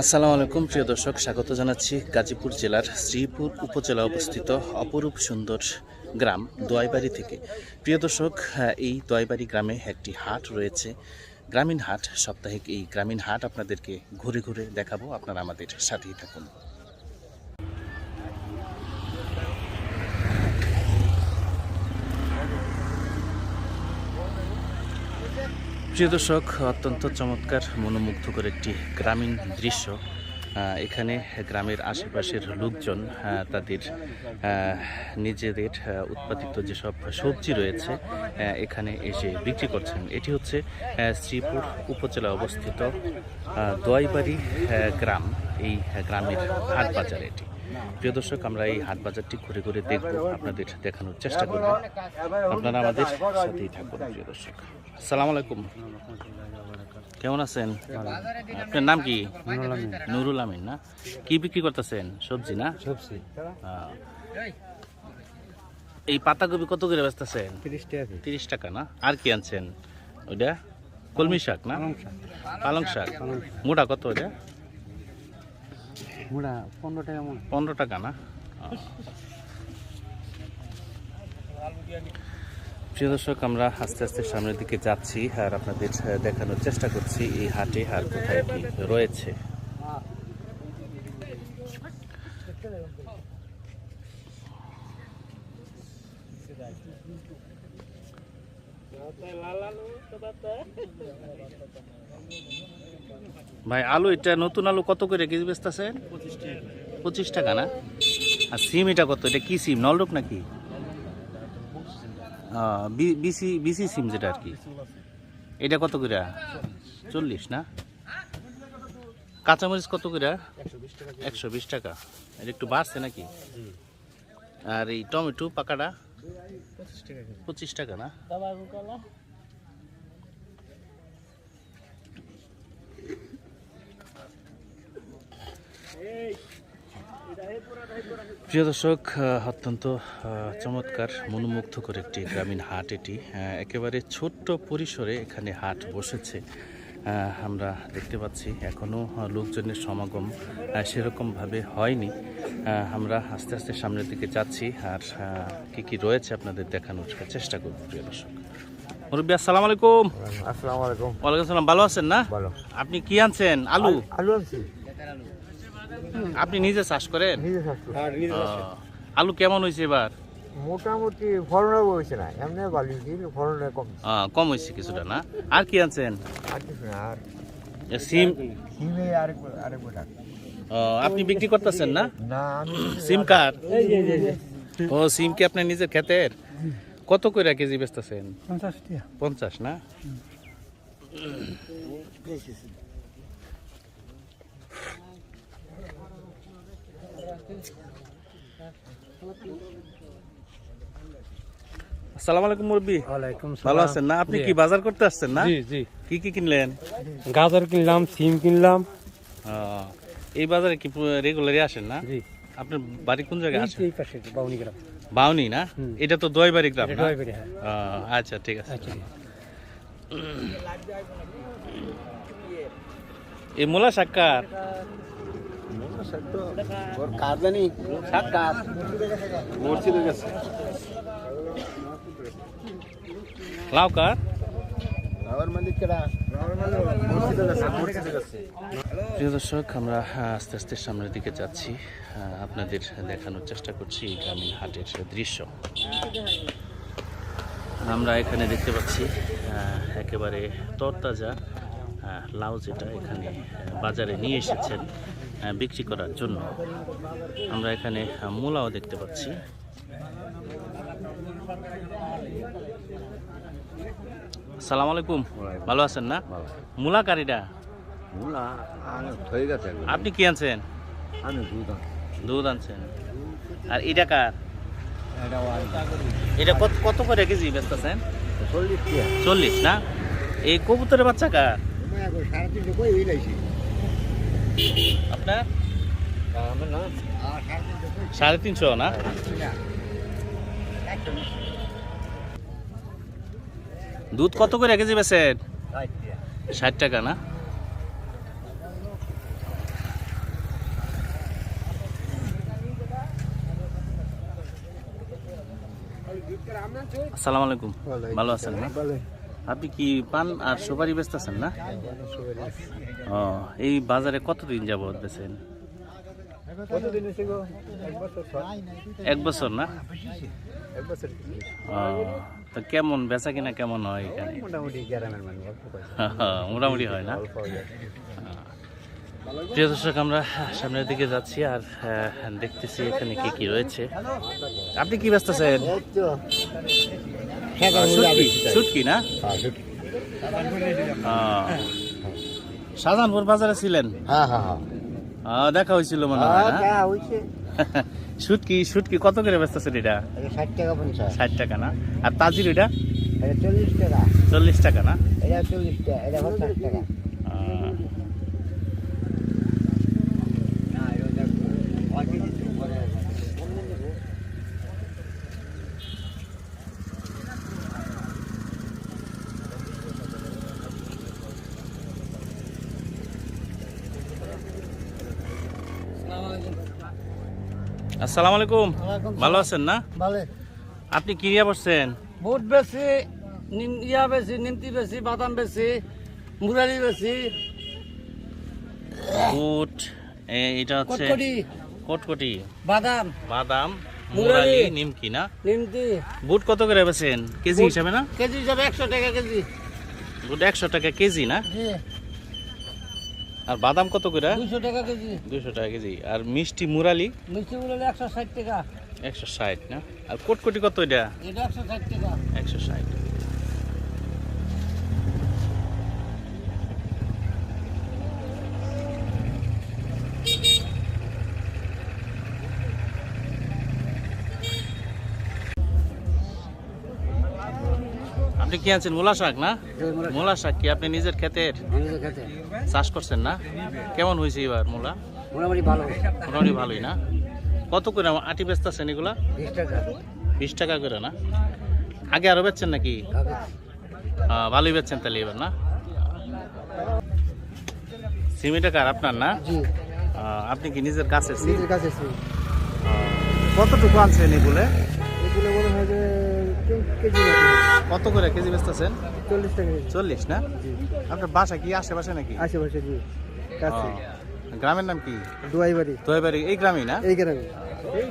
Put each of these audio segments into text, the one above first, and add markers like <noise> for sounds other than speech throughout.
আসসালামু আলাইকুম, প্রিয় দর্শক, স্বাগত জানাচ্ছি গাজীপুর জেলার শ্রীপুর উপজেলা অবস্থিত অপরূপ সুন্দর গ্রাম দোয়াইবাড়ি থেকে। প্রিয় দর্শক এই দোয়াইবাড়ি গ্রামে একটি হাট রয়েছে। গ্রামীণ হাট, সাপ্তাহিক এই গ্রামীণ হাট আপনাদেরকে ঘুরে ঘুরে দেখাবো। আপনারা আমাদের সাথেই থাকুন। প্রিয় দর্শক, অত্যন্ত চমৎকার, মনোমুগ্ধকর একটি গ্রামীণ দৃশ্য। এখানে গ্রামের আশেপাশের লোকজন তাদের নিজেদের উৎপাদিত যেসব সবজি রয়েছে এখানে এসে বিক্রি করছেন। এটি হচ্ছে শ্রীপুর উপজেলা অবস্থিত দোয়াইবাড়ি গ্রাম। এই গ্রামের হাট বাজার এটি। প্রিয় দর্শক, আমরা এই হাট বাজারটি ঘুরে ঘুরে দেখব, আপনাদের দেখানোর চেষ্টা করব। আপনারা আমাদের সাথেই থাকুন, প্রিয় দর্শক। সালাম আলাইকুম। কেমন আছেন? আপনার নাম কি? নুরুল আমিন না? কি বিক্রি করতেছেন? সবজি না? সবজি। এই পাতাকপি কত করে বেচতেছেন? তিরিশ টাকা না? আর কি আনছেন? ওইটা কলমি শাক না? পালং শাক। মোটা কত ওইটা? মুড়া পনেরো টাকা পনেরো টাকা না? প্রিয় দর্শক, আমরা আস্তে আস্তে সামনের দিকে যাচ্ছি আর আপনাদের দেখানোর চেষ্টা করছি এই হাটে আর কোথায় কি রয়েছে। ভাই, আলু এটা নতুন আলু কত করে কেজি বেচতেছেন? পঁচিশ টাকা না? আর সিম এটা কত? এটা কি সিম? নলরূপ নাকি? বিসি বিসি সিম যেটা আর কি। এটা কত করে? চল্লিশ না? কাঁচামরিচ কত করে? একশো বিশ টাকা। এটা একটু বাড়ছে নাকি? আর এই টমেটো পাকাটা পঁচিশ টাকা না? প্রিয় দর্শক অত্যন্ত চমৎকার মনোমুগ্ধকর একটি গ্রামীণ হাট এটি। একেবারে ছোট্ট পরিসরে এখানে হাট বসেছে। আমরা দেখতে পাচ্ছি এখনও লোকজনের সমাগম সেরকমভাবে হয়নি। আমরা আস্তে আস্তে সামনের দিকে যাচ্ছি আর কি কি রয়েছে আপনাদের দেখানোর চেষ্টা করব প্রিয় দর্শক। মুরব্বী আসসালামু আলাইকুম। আসসালামু আলাইকুম। ওয়ালাইকুম আসসালাম ভালো আছেন না? ভালো। আপনি কি আনছেন? আলু? আলু আনছি। আপনি নিজে চাষ করেন? নিজে আহ, আলু কেমন হয়েছে এবার? মোটামুটি ফলনও হয়েছে না এমনি ভালো কিন্তু ফলনটা কম কম হয়েছে কিছুটা না? আর কি আনছেন? আর কিছু না আর সিম? সিমে আরেক আরেক গোটা আপনি বিক্রি করতেছেন না? না সিম কার? ও সিম কি আপনার নিজের ক্ষেতের? কত করে কেজি বেচতেছেন? পঞ্চাশ না? আসসালামু আলাইকুম মুরব্বী। ওয়ালাইকুম ভালো আছেন না? আপনি কি বাজার করতে আসছেন না? জি জি। কি কি কিনলেন? গাজর কিনলাম সিম কিনলাম। এই বাজারে কি রেগুলারই আসেন না? জি। আপনার বাড়ি কোন জায়গায় এই পাশে বাউনি গ্রাম। বাউনি না? এটা তো দোয়াইবাড়ি গ্রাম না? হ্যাঁ। আচ্ছা ঠিক আছে। আচ্ছা। এই মূলা শাক্কার ওর কাজ জানি? মরছিল গেছে লাউ কার? প্রিয় দর্শক আমরা আস্তে আস্তে সামনের দিকে যাচ্ছি। আপনাদের দেখানোর চেষ্টা করছি এই গ্রামীণ হাটের দৃশ্য। আমরা এখানে দেখতে পাচ্ছি আহ, একেবারে তরতাজা লাউ যেটা এখানে বাজারে নিয়ে এসেছেন। বিক্রি করার জন্য। আমরা এখানে মূলাও দেখতে পাচ্ছি। সালাম আলাইকুম। ভালো আছেন না? মূলা কারিটা মুলা গেছে আপনি কি আনছেন? আমি দুধ দুধ আনছেন। আর এটা কার? এটা কত কত করে কেজি বেচতেছেন? চল্লিশ চল্লিশ না? এই কবুতরের বাচ্চা কার? সাড়ে তিনশো সাড়ে তিনশো না? দুধ কত করে কেজি বেছেন ষাট টাকা না? আসসালামু আলাইকুম। ভালো আছেন আপনি কি পান আর সুপারি বেচতেছেন না? ও, এই বাজারে কতদিন যাবত বেছেন এক বছর না? তো কেমন বেচা কিনা কেমন হয় এখানে? <laughs> মোটামুটি হয় না? প্রিয় দর্শক, আমরা সামনের দিকে যাচ্ছি আর দেখতেছি এখানে কি কি রয়েছে। আপনি কি ব্যস্তেছেন এই তো শুটকি শুটকি না? শাহজাহানপুর বাজারে ছিলেন? হ্যাঁ হ্যাঁ হ্যাঁ। দেখা হয়েছিল মনে হয় শুটকি <laughs> শুটকি কত করে বেচতেছেন এটা? এটা ষাট টাকা পঞ্চাশ। ষাট টাকা না? আর তাজির এটা? এটা চল্লিশ টাকা। চল্লিশ টাকা না? এটা চল্লিশ টাকা এটা পঞ্চাশ টাকা। আসসালামু আলাইকুম ভালো আছেন না? ভালো। আপনি কি নিয়ে বসছেন? বুট বেশি ইয়া বেশি নিমতি বেশি বাদাম বেশি মুরারি বেশি বুট এটা হচ্ছে কটকটি। বাদাম। বাদাম মুরালি। মুরালি নিমকি না? নিমতি বুট কত করে বেছেন কেজি হিসাবে না? কেজি হিসাবে একশো টাকা কেজি। বুট একশো টাকা কেজি না? আর বাদাম কত করে? দুশো টাকা কেজি। দুশো টাকা কেজি। আর মিষ্টি মুরালি? মিষ্টি মুরালি একশো ষাট টাকা। একশো ষাট না? আর কোটকটি কত এটা? এটা একশো ষাট টাকা। একশো ষাট। কি আছেন মূলা শাক না? মূলা শাক। কি আপনি নিজের ক্ষেতের? চাষ করছেন না? কেমন হয়েছে এবার মূলা? মোটামুটি ভালো। মোটামুটি ভালোই না? কত করে আটি বেচতেছেন এগুলা? বিশ টাকা। বিশ টাকা করে না? আগে আরও বেচছেন নাকি? ভালোই বেচছেন তাহলে এবার না? সিমিটা কার? আপনার না? আপনি কি নিজের কাছে কতটুকু আনছেন এগুলো? এগুলো কেজি কত করে কেজি বেচতেছেন? চল্লিশ টাকা চল্লিশ না? আপনার বাসা কি? আশেপাশে নাকি? আশেপাশে জি। কাছে। গ্রামের নাম কি? দুয়াই বাড়ি দোয়াবাড়ি এই গ্রামই না? এই গ্রামে। এই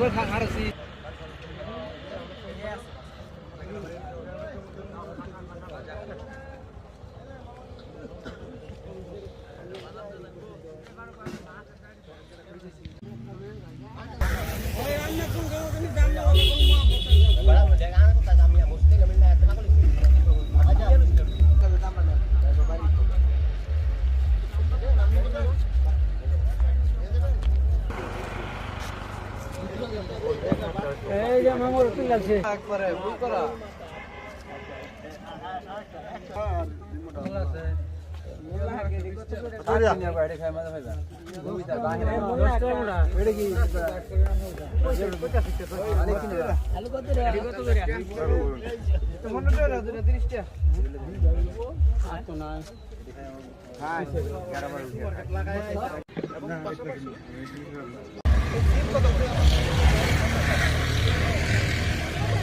Vượt hạn? মামুর পিল আছে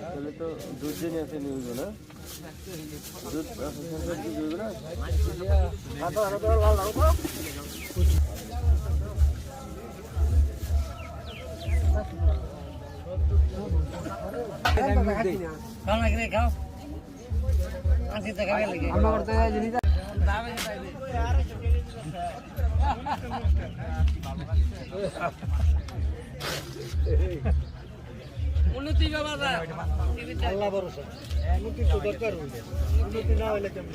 তাহলে তো দুধ জেনে আছে নিউজ না দুধ আমরা জিনিস উন্নতি আল্লাহ ভরসা। উন্নতি তো দরকার উন্নতি না হলে কেমন?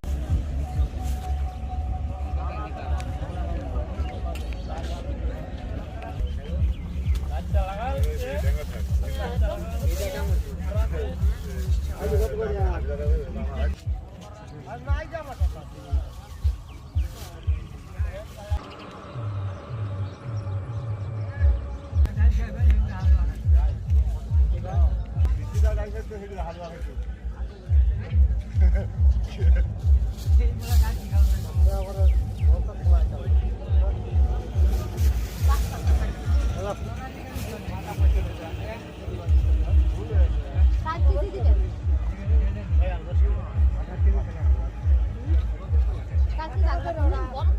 কাটতে রাখবেন ওরা বড়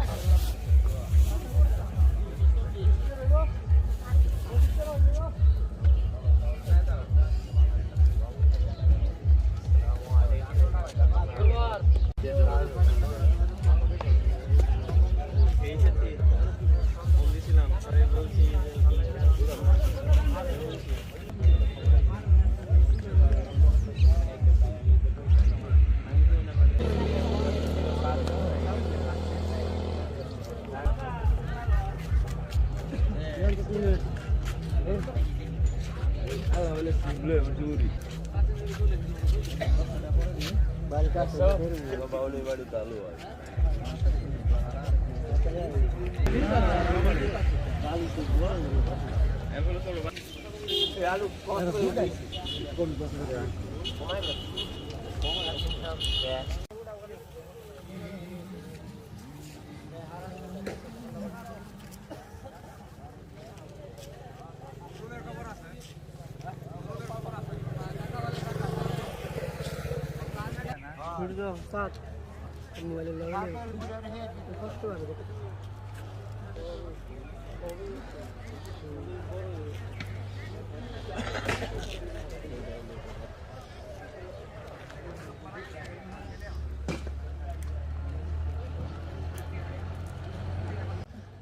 له مجوري بالكا سيرو بابا ولي وادي تالو ચાલુ કોણ કોણ કોણ કોણ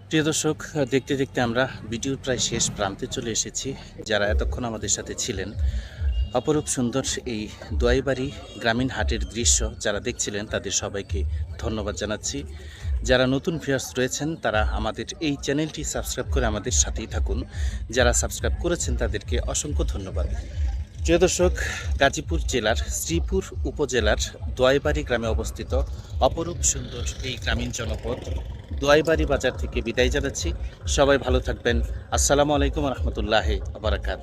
প্রিয় দর্শক দেখতে দেখতে আমরা ভিডিওর প্রায় শেষ প্রান্তে চলে এসেছি। যারা এতক্ষণ আমাদের সাথে ছিলেন অপরূপ সুন্দর এই দোয়াইবাড়ি গ্রামীণ হাটের দৃশ্য যারা দেখছিলেন, তাদের সবাইকে ধন্যবাদ জানাচ্ছি। যারা নতুন ভিউয়ার্স রয়েছেন, তারা আমাদের এই চ্যানেলটি সাবস্ক্রাইব করে আমাদের সাথেই থাকুন। যারা সাবস্ক্রাইব করেছেন, তাদেরকে অসংখ্য ধন্যবাদ। প্রিয় দর্শক, গাজীপুর জেলার শ্রীপুর উপজেলার দোয়াইবাড়ি গ্রামে অবস্থিত অপরূপ সুন্দর এই গ্রামীণ জনপদ দোয়াইবাড়ি বাজার থেকে বিদায় জানাচ্ছি। সবাই ভালো থাকবেন। আসসালামু আলাইকুম রহমতুল্লাহ আবরাকাত